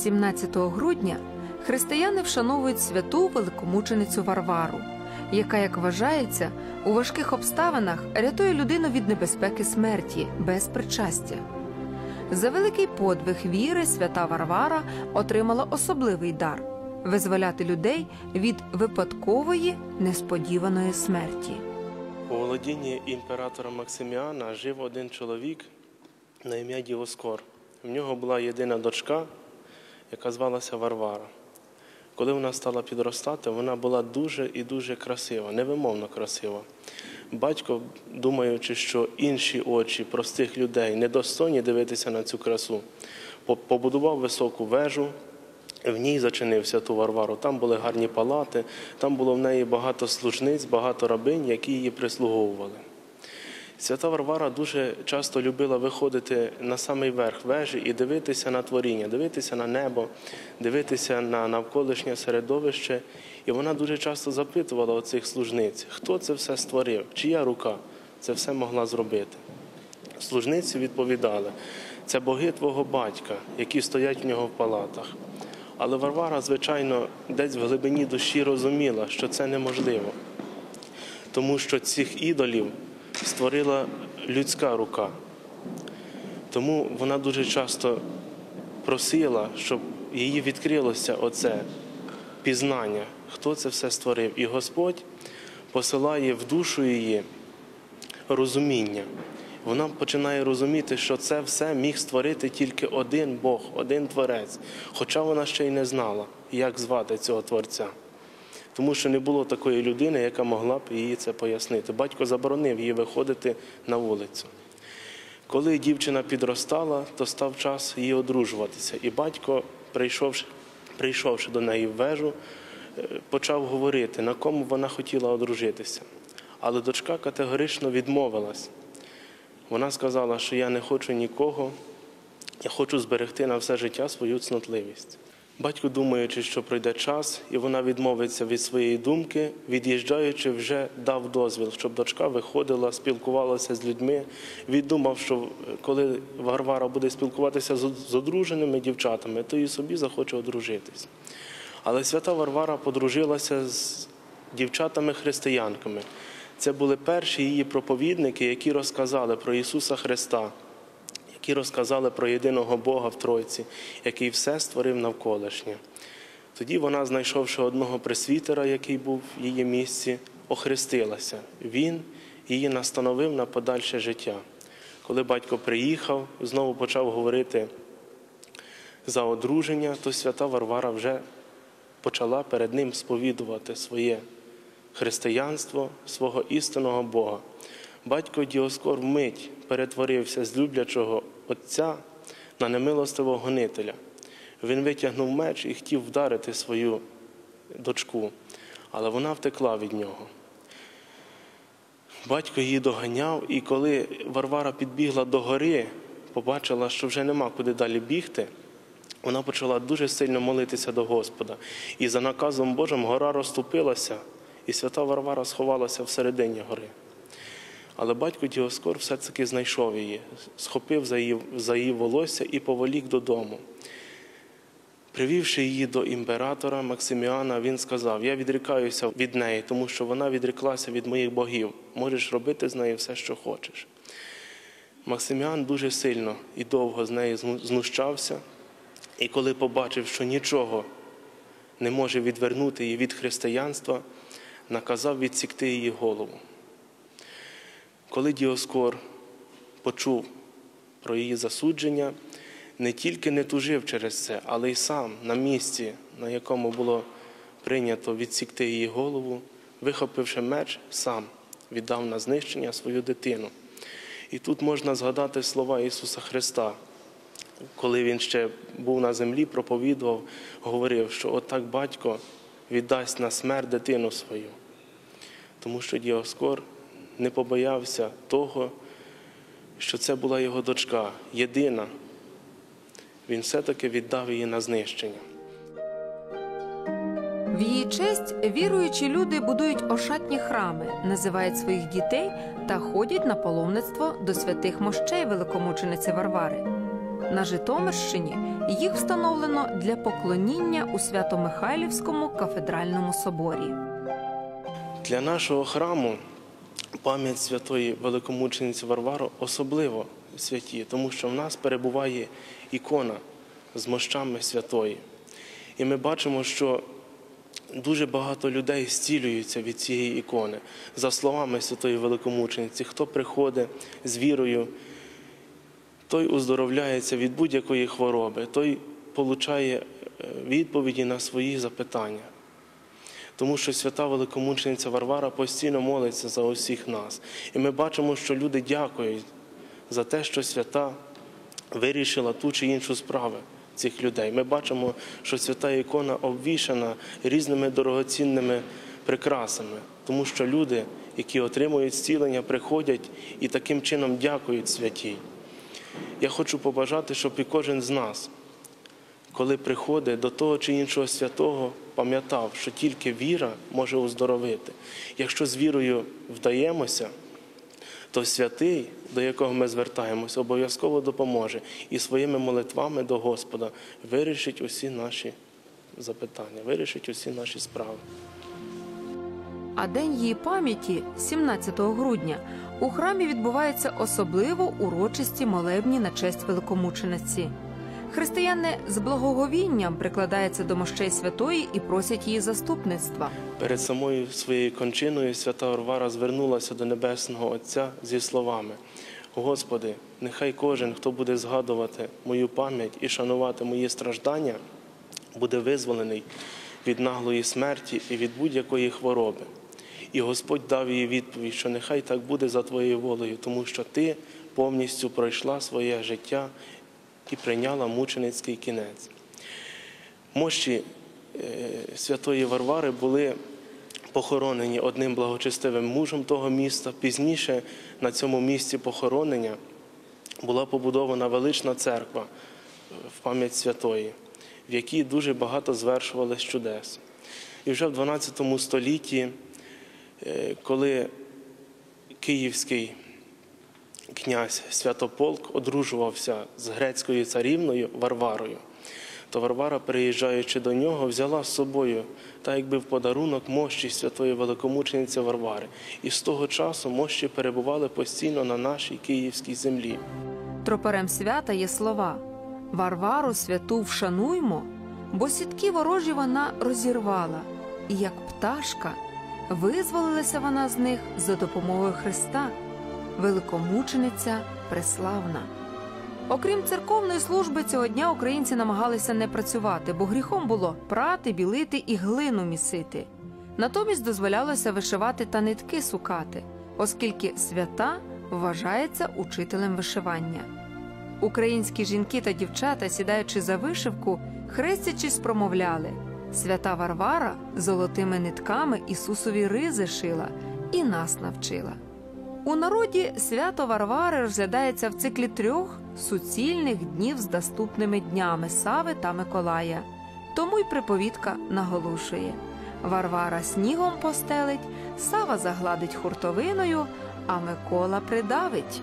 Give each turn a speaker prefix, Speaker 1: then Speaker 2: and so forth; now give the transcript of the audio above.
Speaker 1: 17 грудня християни вшановують святу великомученицю Варвару, яка, як вважається, у важких обставинах рятує людину від небезпеки смерті без причастя. За великий подвиг віри свята Варвара отримала особливий дар визволяти людей від випадкової несподіваної смерті.
Speaker 2: У володінні імператора Максиміана жив один чоловік на ім'я Діоскор. В нього була єдина дочка, яка звалася Варвара. Коли вона стала підростати, вона була дуже і дуже красива, невимовно красива. Батько, думаючи, що інші очі простих людей недостойні дивитися на цю красу, побудував високу вежу, в ній зачинив святу Варвару. Там були гарні палати, там було в неї багато служниць, багато рабинь, які її прислуговували. Свята Варвара дуже часто любила виходити на самий верх вежі і дивитися на творіння, дивитися на небо, дивитися на навколишнє середовище. І вона дуже часто запитувала оцих служниць, хто це все створив, чия рука це все могла зробити. Служниці відповідали, це боги твого батька, які стоять в нього в палатах. Але Варвара, звичайно, десь в глибині душі розуміла, що це неможливо, тому що цих ідолів створила людська рука. Тому вона дуже часто просила, щоб їй відкрилося оце пізнання, хто це все створив. І Господь посилає в душу її розуміння. Вона починає розуміти, що це все міг створити тільки один Бог, один Творець, хоча вона ще й не знала, як звати цього Творця. Тому що не було такої людини, яка могла б їй це пояснити. Батько заборонив їй виходити на вулицю. Коли дівчина підростала, то став час їй одружуватися. І батько, прийшовши, прийшовши до неї в вежу, е, почав говорити, на кому вона хотіла одружитися. Але дочка категорично відмовилась. Вона сказала, що я не хочу нікого, я хочу зберегти на все життя свою цнотливість. Батько, думаючи, що пройде час, і вона відмовиться від своєї думки, від'їжджаючи, вже дав дозвіл, щоб дочка виходила, спілкувалася з людьми. Віддумав, що коли Варвара буде спілкуватися з одруженими дівчатами, то і собі захоче одружитись. Але свята Варвара подружилася з дівчатами-християнками. Це були перші її проповідники, які розказали про Ісуса Христа, які розказали про єдиного Бога в Тройці, який все створив навколишнє. Тоді вона, знайшовши одного пресвітера, який був в її місці, охрестилася. Він її настановив на подальше життя. Коли батько приїхав, знову почав говорити за одруження, то свята Варвара вже почала перед ним сповідувати своє християнство, свого істинного Бога. Батько Діоскор вмить перетворився з люблячого отця на немилостивого гонителя. Він витягнув меч і хотів вдарити свою дочку, але вона втекла від нього. Батько її доганяв, і коли Варвара підбігла до гори, побачила, що вже нема куди далі бігти. Вона почала дуже сильно молитися до Господа. І за наказом Божим гора розступилася, і свята Варвара сховалася всередині гори. Але батько Діоскор все-таки знайшов її, схопив за її, за її волосся і поволік додому. Привівши її до імператора Максиміана, він сказав: Я відрікаюся від неї, тому що вона відреклася від моїх богів. Можеш робити з нею все, що хочеш. Максиміан дуже сильно і довго з нею знущався, і коли побачив, що нічого не може відвернути її від християнства, наказав відсікти її голову. Коли Діоскор почув про її засудження, не тільки не тужив через це, але й сам на місці, на якому було прийнято відсікти її голову, вихопивши меч, сам віддав на знищення свою дитину. І тут можна згадати слова Ісуса Христа, коли Він ще був на землі, проповідував, говорив, що отак батько віддасть на смерть дитину свою. Тому що Діоскор не побоявся того, що це була його дочка, єдина. Він все-таки віддав її на знищення.
Speaker 1: В її честь віруючі люди будують ошатні храми, називають своїх дітей та ходять на паломництво до святих мощей великомучениці Варвари. На Житомирщині їх встановлено для поклоніння у Свято-Михайлівському кафедральному соборі.
Speaker 2: Для нашого храму пам'ять святої великомучениці Варвари особливо святі, тому що в нас перебуває ікона з мощами святої. І ми бачимо, що дуже багато людей зцілюються від цієї ікони. За словами святої великомучениці, хто приходить з вірою, той уздоровляється від будь-якої хвороби, той получає е, відповіді на свої запитання. Тому що свята великомучениця Варвара постійно молиться за усіх нас. І ми бачимо, що люди дякують за те, що свята вирішила ту чи іншу справу цих людей. Ми бачимо, що свята ікона обвішана різними дорогоцінними прикрасами, тому що люди, які отримують зцілення, приходять і таким чином дякують святій. Я хочу побажати, щоб і кожен з нас коли приходить до того чи іншого святого, пам'ятав, що тільки віра може оздоровити. Якщо з вірою вдаємося, то святий, до якого ми звертаємося, обов'язково допоможе і своїми молитвами до Господа вирішить усі наші запитання, вирішить усі наші справи.
Speaker 1: А день її пам'яті, 17 грудня, у храмі відбуваються особливо урочисті молебні на честь великомучениці. Християни з благоговінням прикладаються до мощей святої і просять її заступництва.
Speaker 2: Перед самою своєю кончиною свята Варвара звернулася до Небесного Отця зі словами: Господи, нехай кожен, хто буде згадувати мою пам'ять і шанувати мої страждання, буде визволений від наглої смерті і від будь-якої хвороби. І Господь дав їй відповідь, що нехай так буде за твоєю волею, тому що ти повністю пройшла своє життя і прийняла мученицький кінець. Мощі е, святої Варвари були похоронені одним благочестивим мужем того міста. Пізніше на цьому місці похоронення була побудована велична церква в пам'ять святої, в якій дуже багато звершувалось чудес. І вже в 12 столітті, е, коли Київський князь Святополк одружувався з грецькою царівною Варварою, то Варвара, приїжджаючи до нього, взяла з собою, та якби в подарунок мощі святої великомучениці Варвари. І з того часу мощі перебували постійно на нашій київській землі.
Speaker 1: Тропарем свята є слова: Варвару святу вшануймо, бо сітки ворожі вона розірвала, і як пташка визволилася вона з них за допомогою Христа, великомучениця преславна. Окрім церковної служби, цього дня українці намагалися не працювати, бо гріхом було прати, білити і глину місити. Натомість дозволялося вишивати та нитки сукати, оскільки свята вважається учителем вишивання. Українські жінки та дівчата, сідаючи за вишивку, хрестячись, промовляли Свята Варвара золотими нитками Ісусові ризи шила і нас навчила. У народі свято Варвари розглядається в циклі трьох суцільних днів з доступними днями Сави та Миколая. Тому й приповідка наголошує: Варвара снігом постелить, Сава загладить хуртовиною, а Микола придавить.